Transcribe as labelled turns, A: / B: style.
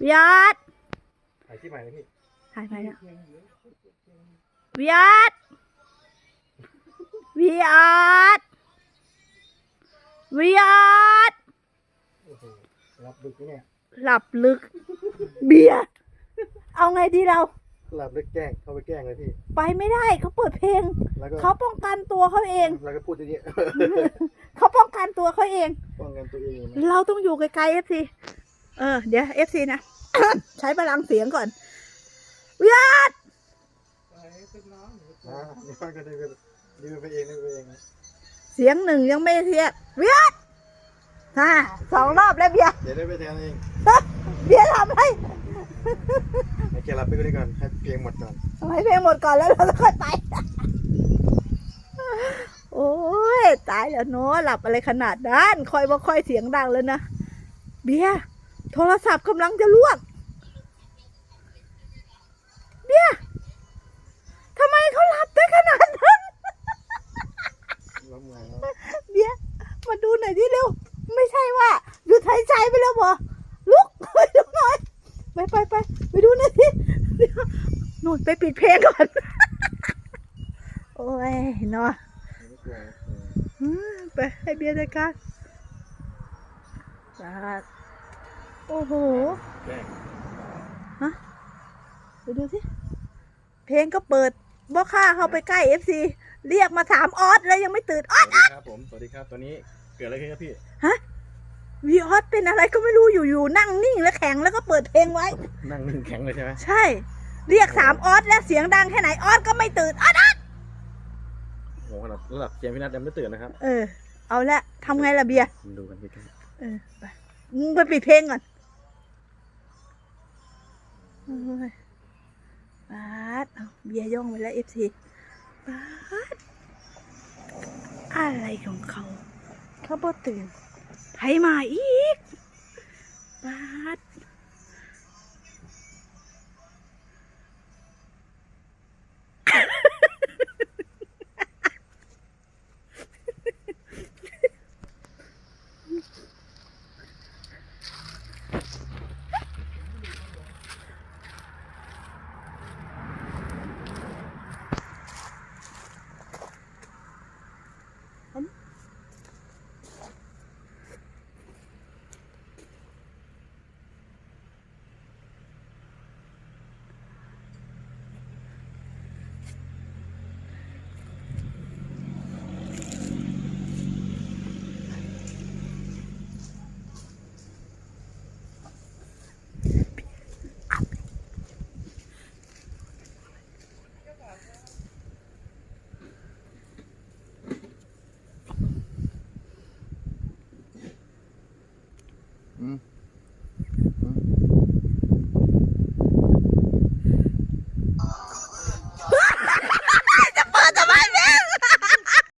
A: วิยอด
B: ถ่ายคลิปใหม่เลยพี่
A: ถ่ายไปแล้ววิยอดวิยอดวิยอด
B: โอ้โหรับลึกนะเนี่ย
A: หลับลึก เบียร์เอาไงดีเรา
B: หลับลึกแกล้งเข้าไปแกล้งเลยพี่
A: ไปไม่ได้เขาเปิดเพลง
B: แล้วก็
A: เขาป้องกันตัวเขาเอง
B: แล้วก็พูดอย่างนี้
A: เขาป้องกันตัวเขาเอง
B: ป้องกันตัวเองนะ
A: เราต้องอยู่ไกลๆเอฟซี เออ เดี๋ยวเอฟซีนะ ใช้พลังเสียงก่อนวิยอด
B: อ่านี่มันก็ดื้อดื้อไปเองดื้อไปเองนะ
A: เสียงหนึ่งยังไม่เทียบวิยอดฮ่าสองรอบแล้วเบียร์
B: เดี๋ยวได้ไปแทนเอง
A: เบียร์ทำให้
B: ให้แกหลับไปก็ได้ก่อนให้เพลงหมดก่อน
A: ให้เพลงหมดก่อนแล้วเราจะค่อยไป โอ้ย ตายแล้วเนาะหลับอะไรขนาดนั้นคอยว่าคอยเสียงดังแล้วนะ เบียร์ โทรศัพท์กำลังจะลวกเบียทำไมเขาหลับได้ขนาดนั้น เบียมาดูหน่อยที่เร็ว ไม่ใช่ว่าหยุดหายใจไปแล้วบอลุกไปดูหน่อย ไปไปไปไปดูหน่อยสิเดี๋ยวนู่นไปปิดเพลงก่อน โอ้ยเนาะ
B: ไม่กลัว
A: อืมไปให้เบียร์จัดการสาด โอ้โห
B: แกล้ง
A: ไปดูสิ เพลงก็เปิดบ่ค่าเข้าไปใกล้เอฟซีเรียกมาถามออสแล้วยังไม่ตื่นออส
B: สวัสดีครับผม สวัสดีครับ ตอนนี้เกิดอะไรขึ้นครับพี่
A: วีออสเป็นอะไรก็ไม่รู้อยู่ๆนั่งนิ่งแล้วแข็งแล้วก็เปิดเพลงไว้
B: นั่งนิ่งแข็งเลยใช่ไหม
A: ใช่ เรียกสามออสแล้วเสียงดังแค่ไหนออสก็ไม่ตื่นออสออส
B: โอ้โหขนาดระดับเจมส์พินัทยังไม่ตื่นนะครับ
A: เออ เอาละทำไงล่ะเบียร์
B: มาดูกันใกล้
A: เออไปมึงไปปิดเพลงก่อน บาดเบียย่องไปแล้วเอฟซีบาดอะไรของเขา เขาบ่ตื่นไผมาอีก Mm.